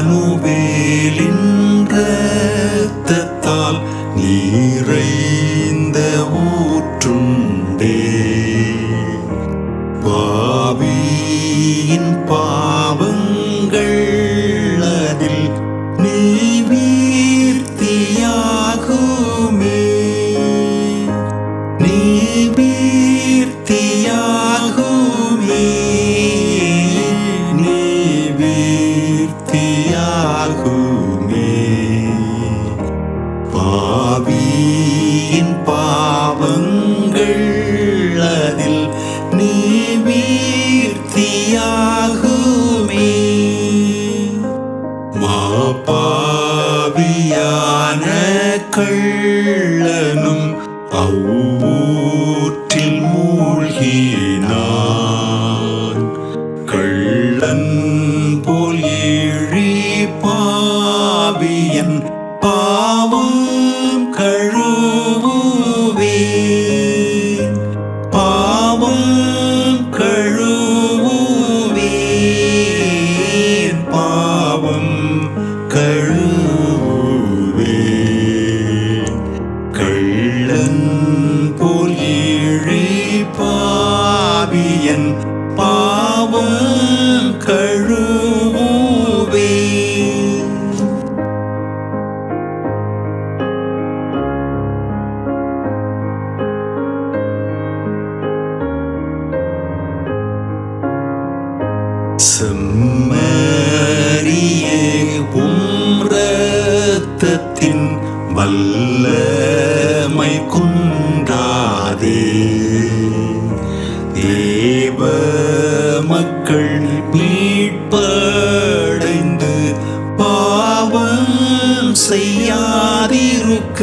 வானுவேலின் ரத்தத்தால் நீரைந்த ஊற்றுண்டே. பாவியான கள்ளனும் அவ்வூற்றில் மூழ்கினான். கள்ளன் போல் ஏழி பாவியன் பாவம் கழுவுவே பாவம் பாவம் கழுவுவே. செம்மறியே உம் வல்லமை குன்றாதே செய்யாதிருக்க.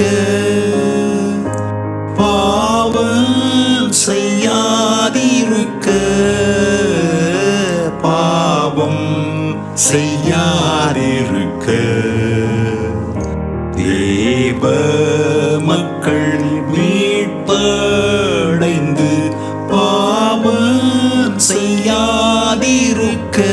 பாவம் செய்யாதிருக்க. பாவம் செய்யாதிருக்க. தேவ மக்கள் மீட்படைந்து பாவம் செய்யாதிருக்க.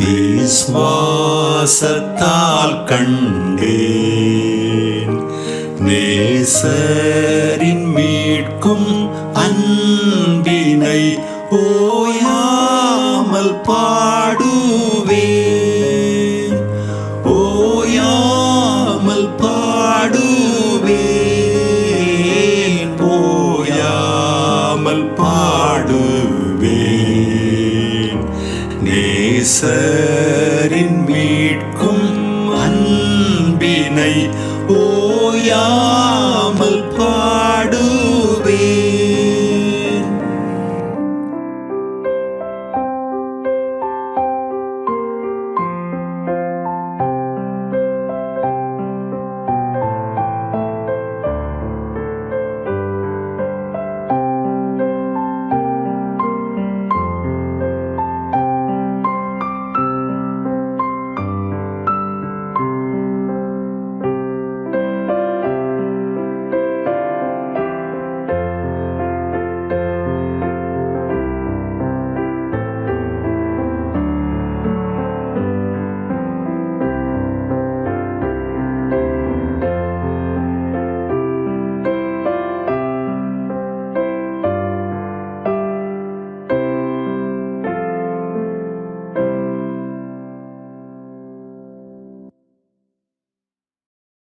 விஸ்வாசத்தால் கண்டேன். நேசரின் மீட்கும் அன்பினை ஓயாமல் பாடுவே ஓயாமல் பாடுவேன். ஓயாமல் பாடுவே நேசரின் மீட்கும் அன்பினை ஓயா